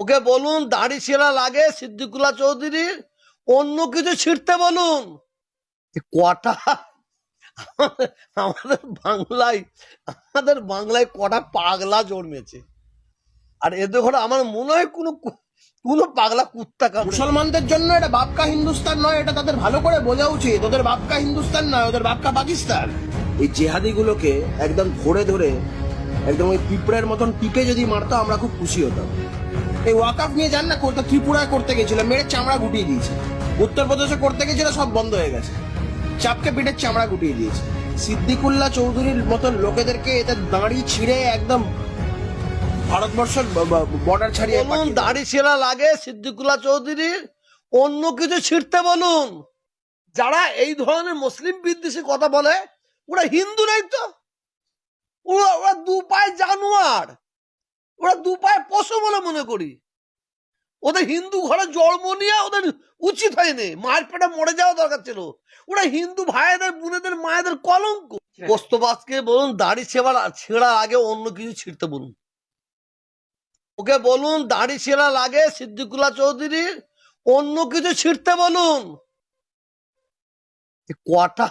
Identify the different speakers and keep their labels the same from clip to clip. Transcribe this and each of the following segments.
Speaker 1: ওকে বলুন দাড়ি ছেঁড়া লাগে সিদ্দিকুল্লাহ চৌধুরীর? অন্য কিছু ছিঁড়তে বলুন। কটা? আমাদের বাংলায় আমাদের বাংলায় কটা পাগলা জন্মেছে। আর এদের ঘরে আমার মনে হয় কোনো কোনো পাগলা কুত্তা
Speaker 2: মুসলমানদের জন্য এটা বাপকা হিন্দুস্তান নয় এটা তাদের ভালো করে বোঝা উচিত। ওদের বাপকা হিন্দুস্তান নয় ওদের বাপকা পাকিস্তান। এই জেহাদিগুলোকে একদম ধরে ধরে একদম ওই পিঁপড়ের মতন টিপে যদি মারতো আমরা খুব খুশি হতাম। এই ওয়াকাফ নিয়ে যান না করতে ত্রিপুরায় করতে গেছিল মেরে চামড়া গুটিয়ে দিয়েছে। উত্তরপ্রদেশে করতে গেছিল সব বন্ধ হয়ে গেছে। চাপকে পিঠের চামড়া গুটিয়ে দিয়েছে। সিদ্দিকুল্লাহ চৌধুরীর মতন লোকেদেরকে এদের দাঁড়ি ছিঁড়ে একদম ভারতবর্ষের বর্ডার ছাড়িয়ে
Speaker 1: দাড়ি ছেঁড়া লাগে সিদ্দিকুল্লাহ চৌধুরীর? অন্য কিছু ছিঁড়তে বলুন। যারা এই ধরনের মুসলিম বিদ্বেষী কথা বলে ওরা হিন্দু নেই তো? দু পায়ে জানোয়ার। ওরা দু পায়ে পশু বলে মনে করি। ওদের হিন্দু ঘরে জন্ম নিয়ে ওদের উচিত হয়নি। মায়ের পেটে মরে যাওয়া দরকার ছিল। ওরা হিন্দু ভাইদের বোনেদের মায়েদের কলঙ্ক। পোস্তবাসকে বলুন দাড়ি ছেঁড়া ছেঁড়া আগে অন্য কিছু ছিঁড়তে বলুন। ওকে বলুন দাড়ি ছেঁড়া লাগে সিদ্দিকুল্লাহ চৌধুরীর। অন্য কিছু ছিঁড়তে বলুন। কটা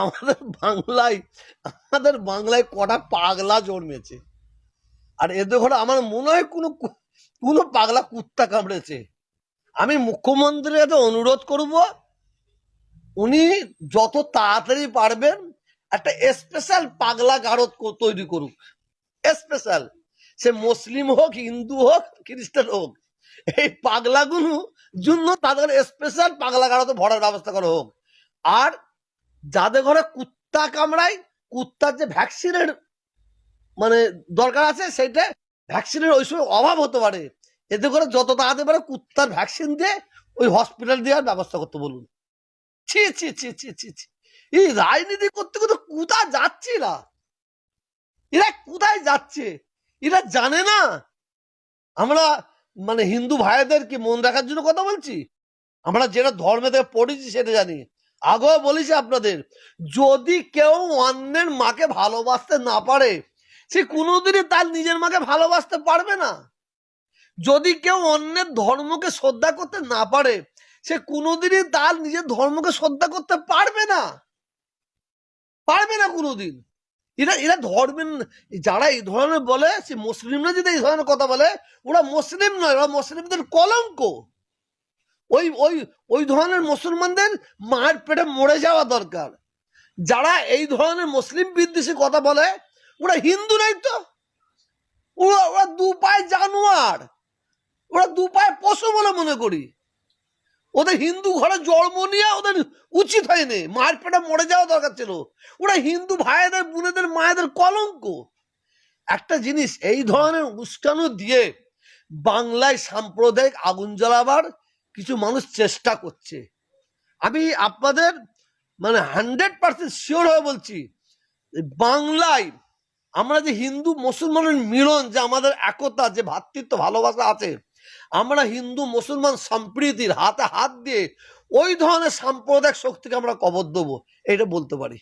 Speaker 1: আমাদের বাংলায় আমাদের বাংলায় কটা পাগলা জন্মেছে। আর এদের ঘরে আমার মনে হয় কোনো কোনো পাগলা কুত্তা কামড়েছে। আমি মুখ্যমন্ত্রীর কাছে অনুরোধ করব, উনি যত তাড়াতাড়ি পারবেন, একটা স্পেশাল পাগলা গারদ তৈরি করুক। স্পেশাল সে মুসলিম হোক, হিন্দু হোক, খ্রিস্টান হোক, এই পাগলাগুলো জন্য তাদের স্পেশাল পাগলা গাড়াতে ভরার ব্যবস্থা করা হোক। আর যাদের ঘরে কুত্তা কামড়ায়, কুত্তার যে ভ্যাকসিনের মানে দরকার আছে সেটা ভ্যাকসিনের ওই সময় অভাব হতে পারে। এতে করে যত তাড়াতাড়ি পারে কুত্তার ভ্যাকসিন দিয়ে ওই হসপিটাল দেওয়ার ব্যবস্থা করতে বলুন। ছি ছি ছি ছি ছি ছি। এই রাজনীতি করতে করতে কোথায় যাচ্ছে না এরা কোথায় যাচ্ছে? এরা জানে না। আমরা মানে হিন্দু ভাইদের কি মন রাখার জন্য কথা বলছি? আমরা যেটা ধর্মে থেকে পড়েছি সেটা জানি। আগেও বলেছি আপনাদের, যদি কেউ অন্যের মাকে ভালোবাসতে না পারে, সে কোনোদিনই তার নিজের মাকে ভালোবাসতে পারবে না। যদি কেউ অন্যের ধর্মকে শ্রদ্ধা করতে না পারে, সে কোনোদিনই তার নিজের ধর্মকে শ্রদ্ধা করতে পারবে না। পারবে না কোনোদিন। এরা এরা ধর্মের, যারা এই ধরনের বলে, সে মুসলিমরা যদি এই ধরনের কথা বলে, ওরা মুসলিম নয়, ওরা মুসলিমদের কলঙ্ক। ওই ওই ওই ধরনের মুসলমানদের মার পেটে মরে যাওয়া দরকার। যারা এই ধরনের মুসলিম বিদ্বেষী কথা বলে, ওরা হিন্দু নেই তো? ওরা ওরা দু পায়ে জানোয়ার। ওরা দু পায়ে পশু বলে মনে করি। ওদের হিন্দু ঘরে জন্ম নিয়ে ওদের উচিত হয়নি। মায়ের পেটে মরে যাওয়া দরকার ছিল। ওরা হিন্দু ভাইদের, বোনেদের, মায়েদের কলঙ্ক। একটা জিনিস, এই ধরনের উস্কানো দিয়ে বাংলায় সাম্প্রদায়িক আগুন জ্বালাবার কিছু মানুষ চেষ্টা করছে। আমি আপনাদের মানে হান্ড্রেড পার্সেন্ট শিওর হয়ে বলছি বাংলায় আমরা যে হিন্দু মুসলমানের মিলন, যে আমাদের একতা, যে ভ্রাতৃত্ব ভালোবাসা আছে, আমরা হিন্দু মুসলমান সম্প্রীতির হাতে হাত দিয়ে ওই ধরনের সাম্প্রদায়িক শক্তিকে আমরা কবর দেবো, এটা বলতে পারি।